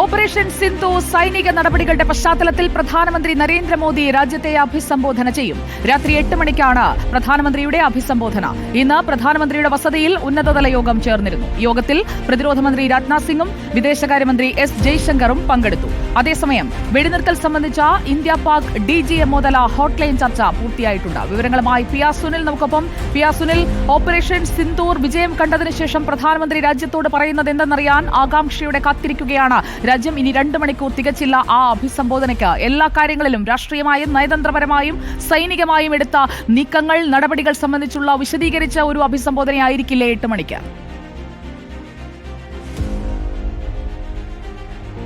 Operation Sindhu സൈനിക നടപടികളുടെ പശ്ചാത്തലത്തിൽ പ്രധാനമന്ത്രി നരേന്ദ്രമോദി രാജ്യത്തെ അഭിസംബോധന ചെയ്യും. രാത്രി എട്ട് മണിക്കാണ് പ്രധാനമന്ത്രിയുടെ അഭിസംബോധന. ഇന്ന് പ്രധാനമന്ത്രിയുടെ വസതിയിൽ ഉന്നതതല യോഗം ചേർന്നിരുന്നു. യോഗത്തിൽ പ്രതിരോധ മന്ത്രി രാജ്നാഥ് സിംഗും വിദേശകാര്യമന്ത്രി എസ് ജയശങ്കറും പങ്കെടുത്തു. അതേസമയം വെടിനിർത്തൽ സംബന്ധിച്ച India Pak D G M മുതല ഹോട്ട്ലൈൻ ചർച്ച പൂർത്തിയായിട്ടുണ്ട്. വിവരങ്ങളുമായി പി ആർ സുനിൽ നമുക്കൊപ്പം. P R Sunil operation Sindoor വിജയം കണ്ടതിന് ശേഷം പ്രധാനമന്ത്രി രാജ്യത്തോട് പറയുന്നത് എന്തെന്നറിയാൻ ആകാംക്ഷയോടെ കാത്തിരിക്കുകയാണ്. രാജ്യം ഇനി രണ്ട് മണിക്കൂർ തികച്ചില്ല ആ അഭിസംബോധനയ്ക്ക്. എല്ലാ കാര്യങ്ങളിലും രാഷ്ട്രീയമായും നയതന്ത്രപരമായും സൈനികമായും എടുത്ത നീക്കങ്ങൾ നടപടികൾ സംബന്ധിച്ചുള്ള വിശദീകരിച്ച ഒരു അഭിസംബോധനയായിരിക്കില്ലേ എട്ട് മണിക്ക്?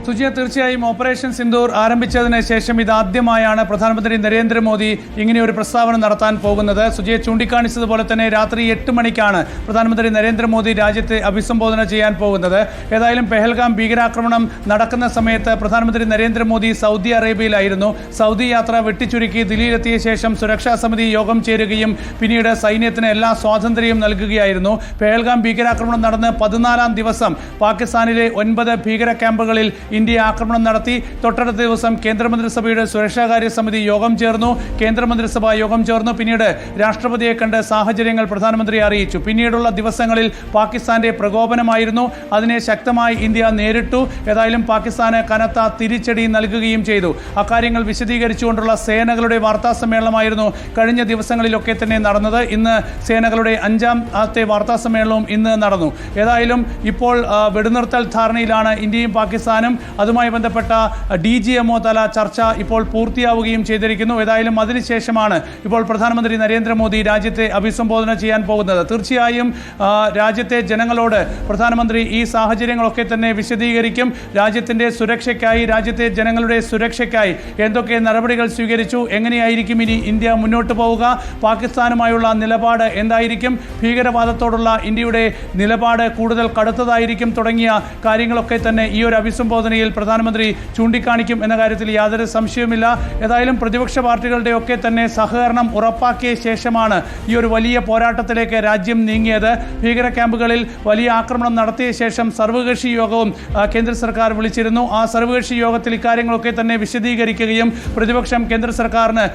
സുജിയ തീർച്ചയായും ഓപ്പറേഷൻ സിന്ദൂർ ആരംഭിച്ചതിന് ശേഷം ഇതാദ്യമായാണ് പ്രധാനമന്ത്രി നരേന്ദ്രമോദി ഇങ്ങനെ ഒരു പ്രസ്താവന നടത്താൻ പോകുന്നത്. സുജിയെ ചൂണ്ടിക്കാണിച്ചതുപോലെ തന്നെ രാത്രി എട്ട് മണിക്കാണ് പ്രധാനമന്ത്രി നരേന്ദ്രമോദി രാജ്യത്തെ അഭിസംബോധന ചെയ്യാൻ പോകുന്നത്. ഏതായാലും പെഹൽഗാം ഭീകരാക്രമണം നടക്കുന്ന സമയത്ത് പ്രധാനമന്ത്രി നരേന്ദ്രമോദി സൗദി അറേബ്യയിലായിരുന്നു. സൗദി യാത്ര വെട്ടിച്ചുരുക്കി ദില്ലിയിലെത്തിയ ശേഷം സുരക്ഷാ സമിതി യോഗം ചേരുകയും പിന്നീട് സൈന്യത്തിന് എല്ലാ സ്വാതന്ത്ര്യവും നൽകുകയായിരുന്നു. പെഹൽഗാം ഭീകരാക്രമണം നടന്ന് പതിനാലാം ദിവസം പാകിസ്ഥാനിലെ ഒൻപത് ഭീകര ക്യാമ്പുകളിൽ ഇന്ത്യ ആക്രമണം നടത്തി തൊട്ടടുത്ത ദിവസം കേന്ദ്രമന്ത്രിസഭയുടെ സുരക്ഷാകാര്യ സമിതി യോഗം ചേർന്നു. കേന്ദ്രമന്ത്രിസഭ യോഗം ചേർന്നു. പിന്നീട് രാഷ്ട്രപതിയെ കണ്ട് സാഹചര്യങ്ങൾ പ്രധാനമന്ത്രി അറിയിച്ചു. പിന്നീടുള്ള ദിവസങ്ങളിൽ പാകിസ്ഥാന്റെ പ്രകോപനമായിരുന്നു. അതിനെ ശക്തമായി ഇന്ത്യ നേരിട്ടു. ഏതായാലും പാകിസ്ഥാന് കനത്ത തിരിച്ചടി നൽകുകയും ചെയ്തു. അക്കാര്യങ്ങൾ വിശദീകരിച്ചുകൊണ്ടുള്ള സേനകളുടെ വാർത്താ സമ്മേളനമായിരുന്നു കഴിഞ്ഞ ദിവസങ്ങളിലൊക്കെ തന്നെ നടന്നത്. ഇന്ന് സേനകളുടെ അഞ്ചാം ആദ്യത്തെ വാർത്താ സമ്മേളനവും ഇന്ന് നടന്നു. ഏതായാലും ഇപ്പോൾ വെടിനിർത്തൽ ധാരണയിലാണ് ഇന്ത്യയും പാകിസ്ഥാനും അതുമായി ബന്ധപ്പെട്ട ഡി ജി എംഒ തല ചർച്ച ഇപ്പോൾ പൂർത്തിയാവുകയും ചെയ്തിരിക്കുന്നു. ഏതായാലും അതിനുശേഷമാണ് ഇപ്പോൾ പ്രധാനമന്ത്രി നരേന്ദ്രമോദി രാജ്യത്തെ അഭിസംബോധന ചെയ്യാൻ പോകുന്നത്. തീർച്ചയായും രാജ്യത്തെ ജനങ്ങളോട് പ്രധാനമന്ത്രി ഈ സാഹചര്യങ്ങളൊക്കെ തന്നെ വിശദീകരിക്കും. രാജ്യത്തിന്റെ സുരക്ഷയ്ക്കായി രാജ്യത്തെ ജനങ്ങളുടെ സുരക്ഷയ്ക്കായി എന്തൊക്കെ നടപടികൾ സ്വീകരിച്ചു എങ്ങനെയായിരിക്കും ഇനി ഇന്ത്യ മുന്നോട്ട് പോവുക പാകിസ്ഥാനുമായുള്ള നിലപാട് എന്തായിരിക്കും ഭീകരവാദത്തോടുള്ള ഇന്ത്യയുടെ നിലപാട് കൂടുതൽ കടുത്തതായിരിക്കും തുടങ്ങിയ കാര്യങ്ങളൊക്കെ തന്നെ ഈ ഒരു അഭിസംബോധനയിൽ പ്രധാനമന്ത്രി ചൂണ്ടിക്കാണിക്കും എന്ന കാര്യത്തിൽ യാതൊരു സംശയവുമില്ല. ഏതായാലും പ്രതിപക്ഷ പാർട്ടികളുടെയൊക്കെ തന്നെ സഹകരണം ഉറപ്പാക്കിയ ശേഷമാണ് ഈ ഒരു വലിയ പോരാട്ടത്തിലേക്ക് രാജ്യം നീങ്ങിയത്. ഭീകര ക്യാമ്പുകളിൽ വലിയ ആക്രമണം നടത്തിയ ശേഷം സർവകക്ഷി യോഗവും കേന്ദ്ര സർക്കാർ വിളിച്ചിരുന്നു. ആ സർവകക്ഷി യോഗത്തിൽ ഇക്കാര്യങ്ങളൊക്കെ തന്നെ വിശദീകരിക്കുകയും പ്രതിപക്ഷം കേന്ദ്ര സർക്കാരിന്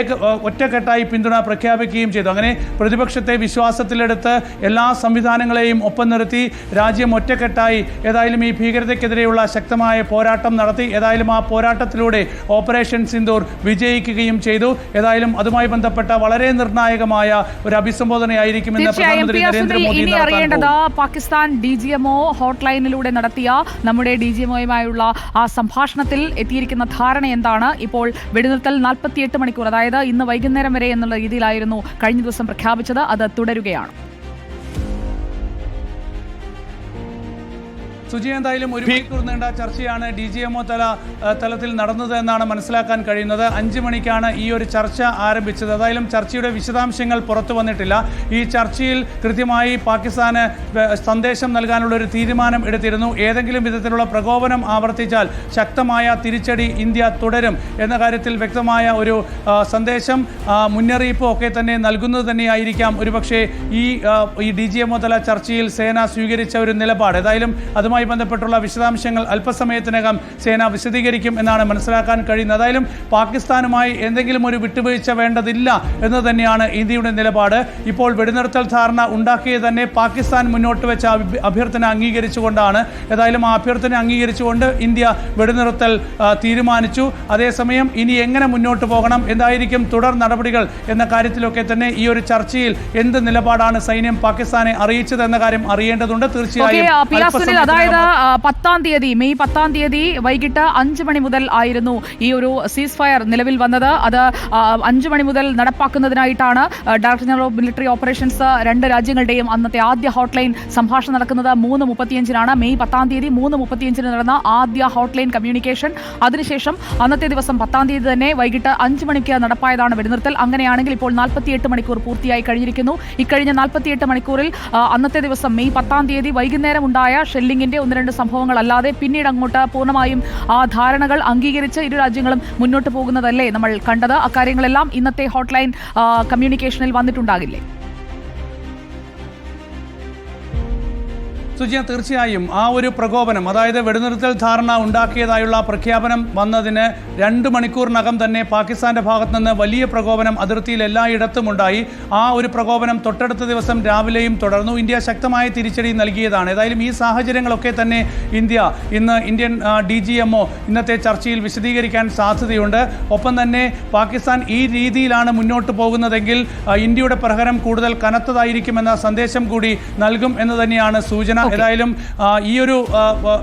ഏക ഒറ്റക്കെട്ടായി പിന്തുണ പ്രഖ്യാപിക്കുകയും ചെയ്തു. അങ്ങനെ പ്രതിപക്ഷത്തെ വിശ്വാസത്തിലെടുത്ത് എല്ലാ സംവിധാനങ്ങളെയും ഒപ്പം നിർത്തി രാജ്യം ഒറ്റക്കെട്ടായി. ഏതായാലും ഈ ഭീകരതയ്ക്കെതിരെയുള്ള ശക്തമായ പോരാട്ടം നടത്തി ഏതായാലും ആ പോരാട്ടത്തിലൂടെ ഓപ്പറേഷൻ സിന്ദൂർ വിജയിക്കുകയും ചെയ്തു. ഏതായാലും അതുമായി ബന്ധപ്പെട്ട വളരെ നിർണായകമായ ഒരു അഭിസംബോധനയായിരിക്കുമെന്ന് പ്രധാനമന്ത്രി Narendra Modi Pakistan D G MO ഹോട്ട്ലൈനിലൂടെ നടത്തിയ നമ്മുടെ ഡി ജി എംഒയുമായുള്ള ആ സംഭാഷണത്തിൽ എത്തിയിരിക്കുന്ന ധാരണ എന്താണ്? ഇപ്പോൾ വെടിനിർത്തൽ നാൽപ്പത്തിയെട്ട് മണിക്കൂർ അതായത് ഇന്ന് വൈകുന്നേരം വരെ എന്നുള്ള രീതിയിലായിരുന്നു കഴിഞ്ഞ ദിവസം പ്രഖ്യാപിച്ചത്. അത് തുടരുകയാണ്. സുജി എന്തായാലും ഒരു മണിക്കൂർ നീണ്ട ചർച്ചയാണ് ഡി ജി എംഒ തല തലത്തിൽ നടന്നത് എന്നാണ് മനസ്സിലാക്കാൻ കഴിയുന്നത്. അഞ്ച് മണിക്കാണ് ഈ ഒരു ചർച്ച ആരംഭിച്ചത്. ഏതായാലും ചർച്ചയുടെ വിശദാംശങ്ങൾ പുറത്തു വന്നിട്ടില്ല. ഈ ചർച്ചയിൽ കൃത്യമായി പാകിസ്ഥാന് സന്ദേശം നൽകാനുള്ള ഒരു തീരുമാനം എടുത്തിരുന്നു. ഏതെങ്കിലും വിധത്തിലുള്ള പ്രകോപനം ആവർത്തിച്ചാൽ ശക്തമായ തിരിച്ചടി ഇന്ത്യ തുടരും എന്ന കാര്യത്തിൽ വ്യക്തമായ ഒരു സന്ദേശം മുന്നറിയിപ്പോ ഒക്കെ തന്നെ നൽകുന്നത് തന്നെയായിരിക്കാം. ഒരുപക്ഷെ ഈ ഈ ഡി ജി എംഒ തല ചർച്ചയിൽ സേന സ്വീകരിച്ച ഒരു നിലപാട്. ഏതായാലും അതുമായി ബന്ധപ്പെട്ടുള്ള വിശദാംശങ്ങൾ അല്പസമയത്തിനകം സേന വിശദീകരിക്കും എന്നാണ് മനസ്സിലാക്കാൻ കഴിയുന്നത്. ഏതായാലും പാകിസ്ഥാനുമായി എന്തെങ്കിലും ഒരു വിട്ടുവീഴ്ച വേണ്ടതില്ല എന്ന് തന്നെയാണ് ഇന്ത്യയുടെ നിലപാട്. ഇപ്പോൾ വെടിനിർത്തൽ ധാരണ ഉണ്ടാക്കിയത് തന്നെ പാകിസ്ഥാൻ മുന്നോട്ട് വെച്ച അഭ്യർത്ഥന അംഗീകരിച്ചുകൊണ്ടാണ്. ഏതായാലും ആ അഭ്യർത്ഥന അംഗീകരിച്ചുകൊണ്ട് ഇന്ത്യ വെടിനിർത്തൽ തീരുമാനിച്ചു. അതേസമയം ഇനി എങ്ങനെ മുന്നോട്ട് പോകണം എന്തായിരിക്കും തുടർ നടപടികൾ എന്ന കാര്യത്തിലൊക്കെ തന്നെ ഈ ഒരു ചർച്ചയിൽ എന്ത് നിലപാടാണ് സൈന്യം പാകിസ്ഥാനെ അറിയിച്ചത് എന്ന കാര്യം അറിയേണ്ടതുണ്ട്. തീർച്ചയായും അതായത് പത്താം തീയതി മെയ് പത്താം തീയതി വൈകിട്ട് അഞ്ച് മണി മുതൽ ആയിരുന്നു ഈ ഒരു സീസ് ഫയർ നിലവിൽ വന്നത്. അത് അഞ്ച് മണി മുതൽ നടപ്പാക്കുന്നതിനായിട്ടാണ് director general of military operations രണ്ട് രാജ്യങ്ങളുടെയും അന്നത്തെ ആദ്യ ഹോട്ട്ലൈൻ സംഭാഷണം നടക്കുന്നത് മൂന്ന് മുപ്പത്തിയഞ്ചിനാണ്. മെയ് പത്താം തീയതി മൂന്ന് മുപ്പത്തിയഞ്ചിന് നടന്ന ആദ്യ ഹോട്ട്ലൈൻ കമ്മ്യൂണിക്കേഷൻ അതിനുശേഷം അന്നത്തെ ദിവസം പത്താം തീയതി തന്നെ വൈകിട്ട് അഞ്ച് മണിക്ക് നടപ്പായതാണ് വെടിനിർത്തൽ. അങ്ങനെയാണെങ്കിൽ ഇപ്പോൾ നാൽപ്പത്തിയെട്ട് മണിക്കൂർ പൂർത്തിയായി കഴിഞ്ഞിരിക്കുന്നു. ഇക്കഴിഞ്ഞ നാൽപ്പത്തിയെട്ട് മണിക്കൂറിൽ അന്നത്തെ ദിവസം മെയ് പത്താം തീയതി വൈകുന്നേരം ഉണ്ടായ ഷെല്ലിങ്ങിന്റെ ഒന്ന് രണ്ട് സംഭവങ്ങൾ അല്ലാതെ പിന്നീട് അങ്ങോട്ട് പൂർണമായും ആ ധാരണകൾ അംഗീകരിച്ച് ഇരു രാജ്യങ്ങളും മുന്നോട്ട് പോകുന്നതല്ലേ നമ്മൾ കണ്ടത്. അക്കാര്യങ്ങളെല്ലാം ഇന്നത്തെ ഹോട്ട്ലൈൻ കമ്മ്യൂണിക്കേഷനിൽ വന്നിട്ടുണ്ടാകില്ലേ? സുജിയ തീർച്ചയായും ആ ഒരു പ്രകോപനം അതായത് വെടിനിർത്തൽ ധാരണ ഉണ്ടാക്കിയതായുള്ള പ്രഖ്യാപനം വന്നതിന് രണ്ട് മണിക്കൂറിനകം തന്നെ പാകിസ്ഥാന്റെ ഭാഗത്ത് നിന്ന് വലിയ പ്രകോപനം അതിർത്തിയിൽ എല്ലായിടത്തും ഉണ്ടായി. ആ ഒരു പ്രകോപനം തൊട്ടടുത്ത ദിവസം രാവിലെയും തുടർന്നു. ഇന്ത്യ ശക്തമായ തിരിച്ചടി നൽകിയതാണ്. ഏതായാലും ഈ സാഹചര്യങ്ങളൊക്കെ തന്നെ ഇന്ത്യ ഇന്ന് ഇന്ത്യൻ ഡി ജി എംഒ ഇന്നത്തെ ചർച്ചയിൽ വിശദീകരിക്കാൻ സാധ്യതയുണ്ട്. ഒപ്പം തന്നെ പാകിസ്ഥാൻ ഈ രീതിയിലാണ് മുന്നോട്ട് പോകുന്നതെങ്കിൽ ഇന്ത്യയുടെ പ്രഹരം കൂടുതൽ കനത്തതായിരിക്കുമെന്ന സന്ദേശം കൂടി നൽകും എന്ന് തന്നെയാണ് സൂചന. ഏതായാലും ഈ ഒരു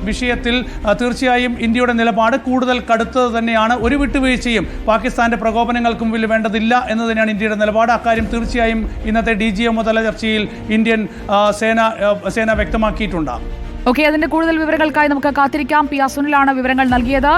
വിഷയത്തിൽ തീർച്ചയായും ഇന്ത്യയുടെ നിലപാട് കൂടുതൽ കടുത്തത് തന്നെയാണ്. ഒരു വിട്ടുവീഴ്ചയും പാകിസ്ഥാന്റെ പ്രകോപനങ്ങൾക്കും മുമ്പിൽ വേണ്ടതില്ല എന്ന് തന്നെയാണ് ഇന്ത്യയുടെ നിലപാട്. അക്കാര്യം തീർച്ചയായും ഇന്നത്തെ ഡി ജി എം തല ചർച്ചയിൽ ഇന്ത്യൻ സേന സേന വ്യക്തമാക്കിയിട്ടുണ്ട്. ഓക്കെ അതിന്റെ കൂടുതൽ വിവരങ്ങൾക്കായി നമുക്ക് കാത്തിരിക്കാം. പി ആ സുനിലാണ് വിവരങ്ങൾ നൽകിയത്.